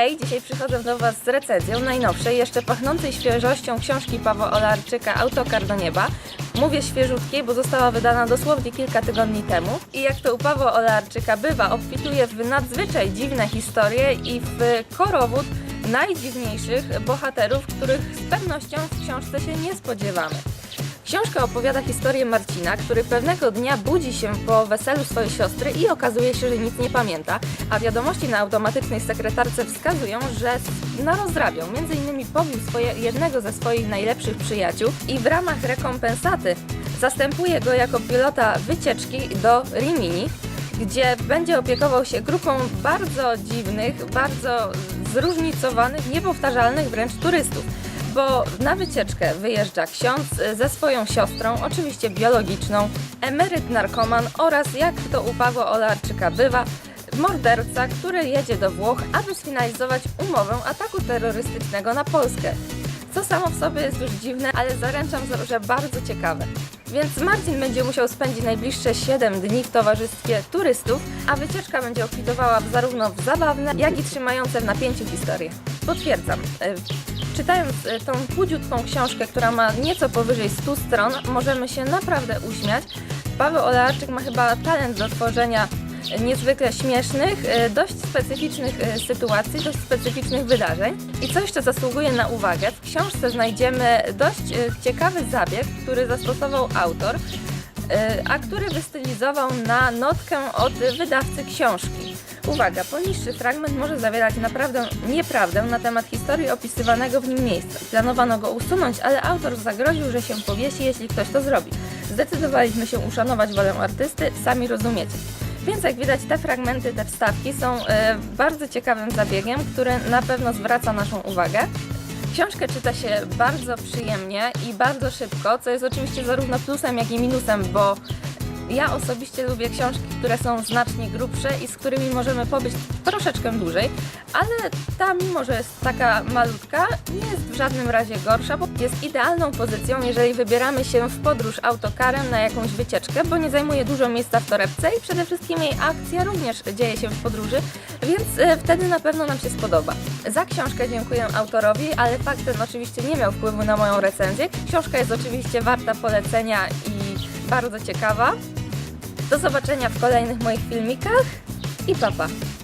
Hej, dzisiaj przychodzę do Was z recenzją najnowszej, jeszcze pachnącej świeżością książki Pawła Olarczyka Autokar do nieba. Mówię świeżutkiej, bo została wydana dosłownie kilka tygodni temu. I jak to u Pawła Olarczyka bywa, obfituje w nadzwyczaj dziwne historie i w korowód najdziwniejszych bohaterów, których z pewnością w książce się nie spodziewamy. Książka opowiada historię Marcina, który pewnego dnia budzi się po weselu swojej siostry i okazuje się, że nic nie pamięta, a wiadomości na automatycznej sekretarce wskazują, że narozrabiał. Między innymi pobił swoje, jednego ze swoich najlepszych przyjaciół i w ramach rekompensaty zastępuje go jako pilota wycieczki do Rimini, gdzie będzie opiekował się grupą bardzo dziwnych, bardzo zróżnicowanych, niepowtarzalnych wręcz turystów bo na wycieczkę wyjeżdża ksiądz y, ze swoją siostrą, oczywiście biologiczną, emeryt narkoman oraz, jak to u Pawła Olarczyka bywa, morderca, który jedzie do Włoch, aby sfinalizować umowę ataku terrorystycznego na Polskę. Co samo w sobie jest już dziwne, ale zaręczam, że bardzo ciekawe. Więc Marcin będzie musiał spędzić najbliższe 7 dni w towarzystwie turystów, a wycieczka będzie obfitowała zarówno w zabawne, jak i trzymające w napięciu historie. Potwierdzam. Czytając y, tą chudziutką książkę, która ma nieco powyżej 100 stron, możemy się naprawdę uśmiać. Paweł Olarczyk ma chyba talent do tworzenia y, niezwykle śmiesznych, y, dość specyficznych sytuacji, dość specyficznych wydarzeń. I coś, co zasługuje na uwagę, w książce znajdziemy dość ciekawy zabieg, który zastosował autor, a który wystylizował na notkę od wydawcy książki. Uwaga, poniższy fragment może zawierać naprawdę nieprawdę na temat historii opisywanego w nim miejsca. Planowano go usunąć, ale autor zagroził, że się powiesi, jeśli ktoś to zrobi. Zdecydowaliśmy się uszanować wolę artysty, sami rozumiecie. Więc jak widać, te fragmenty, te wstawki są e, bardzo ciekawym zabiegiem, który na pewno zwraca naszą uwagę. Książkę czyta się bardzo przyjemnie i bardzo szybko, co jest oczywiście zarówno plusem, jak i minusem, bo ja osobiście lubię książki, które są znacznie grubsze i z którymi możemy pobyć troszeczkę dłużej, ale ta, mimo że jest taka malutka, nie jest w żadnym razie gorsza, bo jest idealną pozycją, jeżeli wybieramy się w podróż autokarem na jakąś wycieczkę, bo nie zajmuje dużo miejsca w torebce i przede wszystkim jej akcja również dzieje się w podróży, więc e, wtedy na pewno nam się spodoba. Za książkę dziękuję autorowi, ale fakt ten oczywiście nie miał wpływu na moją recenzję. Książka jest oczywiście warta polecenia i bardzo ciekawa. Do zobaczenia w kolejnych moich filmikach i papa. Pa.